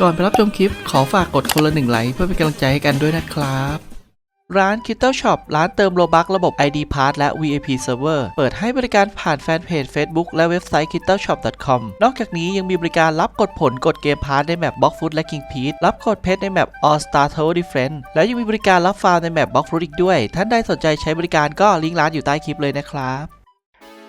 ก่อนไปรับชมคลิปขอฝากกดคนละหนึ่งไลค์เพื่อเป็นกำลังใจให้กันด้วยนะครับ ร้าน k i t t l e Shop ร้านเติมโลบักระบบ ID Pass และ VIP Server เปิดให้บริการผ่านแฟนเพจ Facebook และเว็บไซต์ k i t t l e Shop com นอกจากนี้ยังมีบริการรับกดผลกดเกมพาร์ทในแมป Block Food และ King p e a c รับกดเพชรในแมป All Star Tower Defense และยังมีบริการรับฟาร์มในแมป Block Fruit อีกด้วย ท่านใดสนใจใช้บริการก็ลิงก์ร้านอยู่ใต้คลิปเลยนะครับ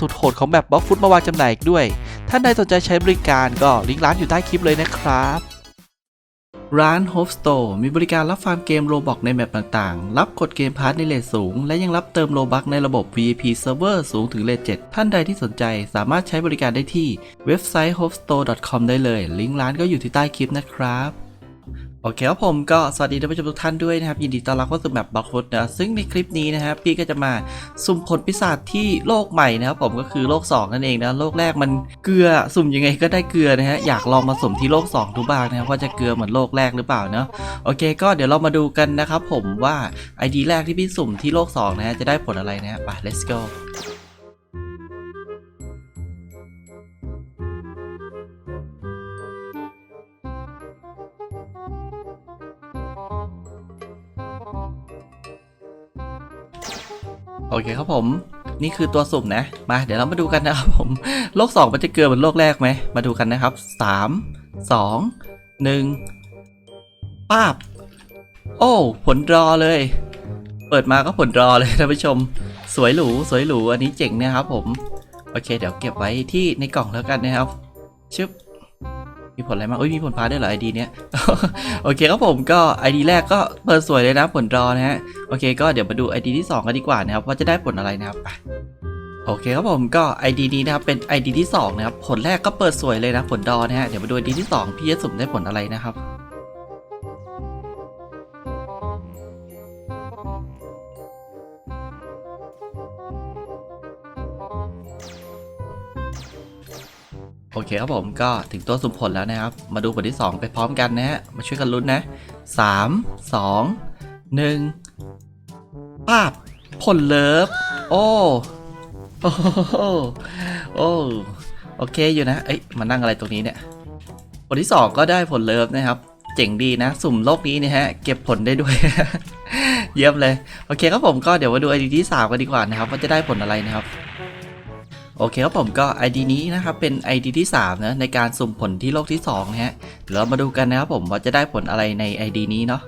สุดโหดของแบบบล็อกฟุตมาวางจำหน่ายอีกด้วย ท่านใดสนใจใช้บริการก็ลิงก์ร้านอยู่ใต้คลิปเลยนะครับร้าน Hope Store มีบริการรับฟาร์มเกมโลบอกในแมปต่างๆ รับกดเกมพาร์ทในเลทสูง และยังรับเติมโลบักในระบบ VIP Server สูงถึงเลท7ท่านใดที่สนใจสามารถใช้บริการได้ที่เว็บไซต์ hopestore.com ได้เลย ลิงก์ร้านก็อยู่ที่ใต้คลิปนะครับ โอเคครับผมก็สวัสดีท่านผู้ชมทุกท่านด้วยนะครับ ยินดีต้อนรับเข้าสู่แมปบล็อกฟุตนะซึ่งในคลิปนี้นะครับพี่ก็จะมาสุ่มผลปีศาจที่โลกใหม่นะครับผมก็คือโลก 2 นั่นเองนะโลกแรกมันเกลือสุ่มยังไงก็ได้เกลือนะฮะอยากลองมาสุ่มที่โลก 2 ดูบ้างนะครับว่าจะเกลือเหมือนโลกแรกหรือเปล่าเนาะโอเค ก็เดี๋ยวเรามาดูกันนะครับผมว่า ID แรกที่พี่สุ่มที่โลก2นะฮะจะได้ผลอะไรนะฮะไป let's go โอเคครับผมนี่คือตัวสุ่มนะ มาเดี๋ยวเรามาดูกันนะครับผมโลก 2 มันจะเกลือเหมือนโลกแรกไหม มาดูกันนะครับ 3 2 1ป้าบ โอ้ ผลรอเลย เปิดมาก็ผลรอเลยท่านผู้ชม สวยหรูสวยหรูอันนี้เจ๋งนะครับผม โอเค เดี๋ยวเก็บไว้ที่ในกล่องแล้วกันนะครับ ชึบ มีผลอะไรมาเอ้ยมีผลพาด้วยเหรอไอดีเนี้ยโอเคครับผมก็ไอดีแรกก็เปิดสวยเลยนะผลรอนะฮะโอเค ก็เดี๋ยวมาดูไอดีที่ 2 กันดีกว่านะครับว่าจะได้ผลอะไรนะครับไปโอเคครับผมก็ ID นี้นะครับเป็น ID ที่2นะครับผลแรกก็เปิดสวยเลยนะผลดอนะฮะเดี๋ยวมาดู ID ที่ 2 พี่จะสุ่มได้ผลอะไรนะครับ โอเคครับผมก็ถึงตัวสุ่มผลแล้วนะครับ มาดูผลที่ 2 ไปพร้อมกันนะฮะ มาช่วยกันลุ้นนะ 3 2 1ป้าบผลเลิฟ โอ้โอ้โหโอ้โอเคอยู่นะ เอ้ยมานั่งอะไรตรงนี้เนี่ย ผลที่ 2 ก็ได้ผลเลิฟนะครับ เจ๋งดีนะ สุ่มโลกนี้นะฮะ เก็บผลได้ด้วย เยี่ยมเลย โอเคครับผมก็เดี๋ยวมาดู ID ที่ 3 กันดีกว่านะครับ ว่าจะได้ผลอะไรนะครับ โอเคครับผมก็ ID นี้นะครับเป็น ID ที่3นะในการสุ่มผลที่โลกที่2นะฮะเดี๋ยวเรามาดูกันนะครับผมว่าจะได้ผลอะไรใน ID นี้เนาะ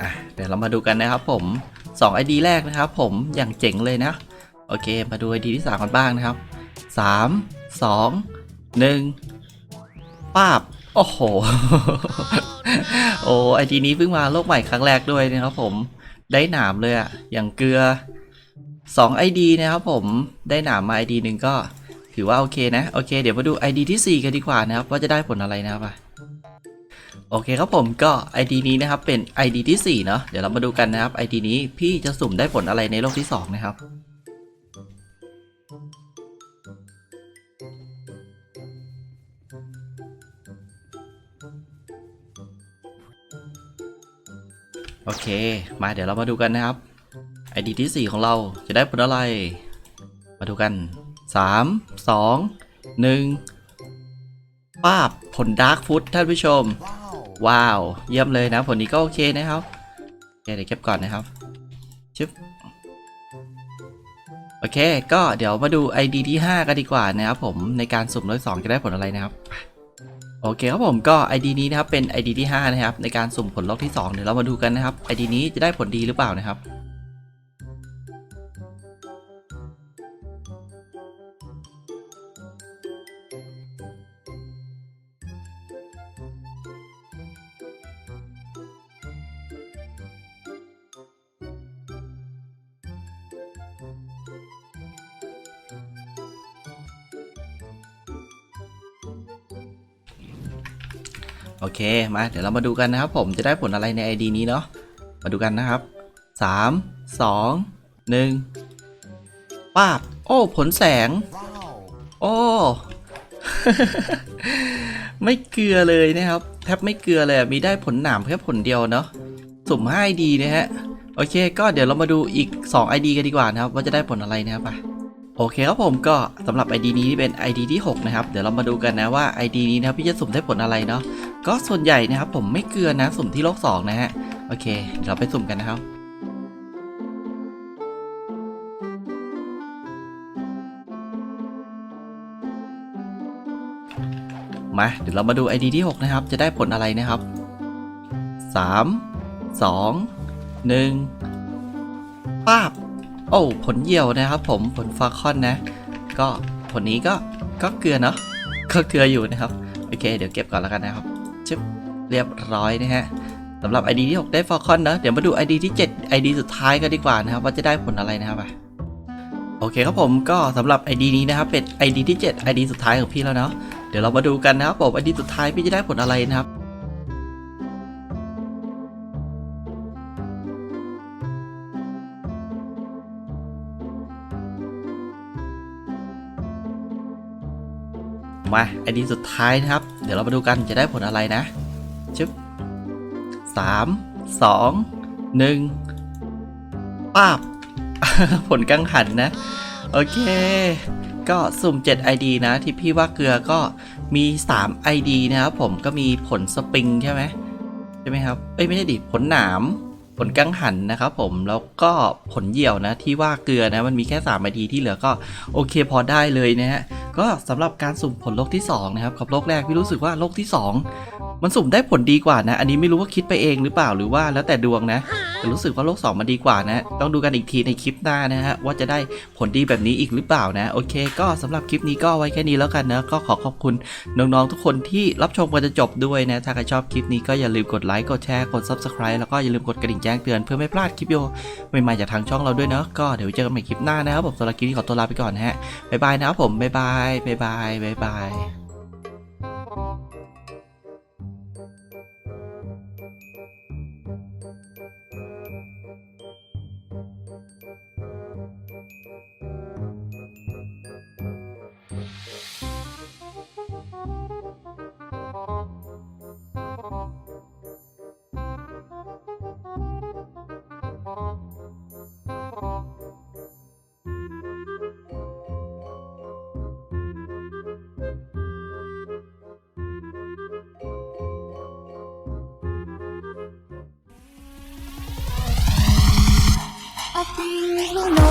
อะเดี๋ยวเรามาดูกันนะครับผม2 ID แรกนะครับผมอย่างเจ๋งเลยนะ โอเค มาดู ID ที่ 3 กันบ้างนะครับ 3 2 1ป้าบ โอ้โห โอ้ไอทีนี้เพิ่งมาโลกใหม่ครั้งแรกด้วยนะครับผมได้หนามเลยอะอย่างเกลือ2 ID นะครับผมได้หนามมา ID หนึ่งก็ถือว่าโอเคนะ โอเค เดี๋ยวมาดู ID ที่ 4 กันดีกว่านะครับ ว่าจะได้ผลอะไรนะครับอะโอเคครับผมก็ ID นี้นะครับเป็น ID ที่4เนาะเดี๋ยวเรามาดูกันนะครับ ID นี้พี่จะสุ่มได้ผลอะไรในโลกที่ 2 นะครับ โอเค มาเดี๋ยวเรามาดูกันนะครับ ID ที่ 4 ของเราจะได้ผลอะไร มาดูกัน 3 2 1ป้าบผลดาร์กฟุตท่านผู้ชม ว้าว เยี่ยมเลยนะ ผลนี้ก็โอเคนะครับโอเคเดี๋ยวเก็บก่อนนะครับชึบโอเค ก็เดี๋ยวมาดู ID ที่ 5 กันดีกว่านะครับผมในการสุ่มร้อยสองจะได้ผลอะไรนะครับ โอเคครับผมก็ ID นี้นะครับเป็น ID ที่ 5 นะครับ ในการสุ่มผลล็อกที่ 2 เดี๋ยวเรามาดูกันนะครับ ID นี้จะได้ผลดีหรือเปล่านะครับ โอเคมาเดี๋ยวเรามาดูกันนะครับ ผมจะได้ผลอะไรใน ID นี้เนาะมาดูกันนะครับ 3 2 1ป้าบโอ้ ผลแสง โอ้ ไม่เกลือเลยนะครับ แทบไม่เกลือเลยมีได้ผลหนามแค่ผลเดียวเนาะสุ่ม5 ID นะฮะ โอเค ก็เดี๋ยวเรามาดูอีก 2 ID กันดีกว่านะครับ ว่าจะได้ผลอะไรนะครับไป โอเคครับผมก็สำหรับ ID นี้เป็น ID ที่ 6 นะครับ เดี๋ยวเรามาดูกันนะว่า ID นี้นะครับพี่จะสุ่มได้ผลอะไรเนาะก็ส่วนใหญ่นะครับผมไม่เกลือนะสุ่มที่โลก2นะฮะโอเคเดี๋ยวเราไปสุ่มกันนะครับมาเดี๋ยวเรามาดู ID ที่ 6 นะครับ จะได้ผลอะไรนะครับ 3 2 1ป้าบ โอ้ผลเหี่ยวนะครับผมผลฟาคอนนะ ก็ผลนี้ก็ก็เกลือเนาะก็เกลืออยู่นะครับโอเค เดี๋ยวเก็บก่อนแล้วกันนะครับชึบเรียบร้อยนะฮะสำหรับ ID ที่ 6 ได้ฟาคอนเนาะเดี๋ยวมาดู ID ที่ 7 ID สุดท้ายกันดีกว่านะครับ ว่าจะได้ผลอะไรนะครับโอเคครับผมก็สำหรับ ID นี้นะครับเป็น ID ที่ 7 ID สุดท้ายของพี่แล้วเนาะเดี๋ยวเรามาดูกันนะครับผม ID สุดท้ายพี่จะได้ผลอะไรนะครับ มาไอดีสุดท้ายนะครับ เดี๋ยวเรามาดูกันจะได้ผลอะไรนะชึบสามสองหนึ่งป้าบ ผลกังหันนะ โอเค ก็สุ่ม 7 ID นะ ที่พี่ว่าเกลือก็มี 3 ID นะครับผมก็มีผลสปริงใช่ไหมใช่ไหมครับเอ้ยไม่ใช่ดิผลหนาม ผลกังหันนะครับผมแล้วก็ผลเหยี่ยวนะที่ว่าเกลือนะมันมีแค่3 ID ที่เหลือก็โอเคพอได้เลยนะฮะ ก็สำหรับการสุ่มผลโลกที่2นะครับกับโลกแรกพี่รู้สึกว่าโลกที่ 2 มันสุ่มได้ผลดีกว่านะ อันนี้ไม่รู้ว่าคิดไปเองหรือเปล่าหรือว่าแล้วแต่ดวงนะแต่รู้สึกว่าโลก 2 มันดีกว่านะต้องดูกันอีกทีในคลิปหน้านะฮะว่าจะได้ผลดีแบบนี้อีกหรือเปล่านะโอเค ก็สำหรับคลิปนี้ก็ไว้แค่นี้แล้วกันนะก็ขอขอบคุณน้องๆทุกคนที่รับชมกันจนจบด้วยนะถ้าใครชอบคลิปนี้ก็อย่าลืมกดไลค์กดแชร์กด subscribe แล้วก็อย่าลืมกดกระดิ่งแจ้งเตือนเพื่อไม่พลาดคลิปวิดีโอใหม่ๆจากทางช่องเราด้วยเนาะก็เดี๋ยวเจอกันใหม่คลิปหน้านะครับผมสำหรับคลิปนี้ขอตัวลาไปก่อนนะฮะบ๊ายบายนะครับผมบ๊ายบายบายบายบายบาย no, no.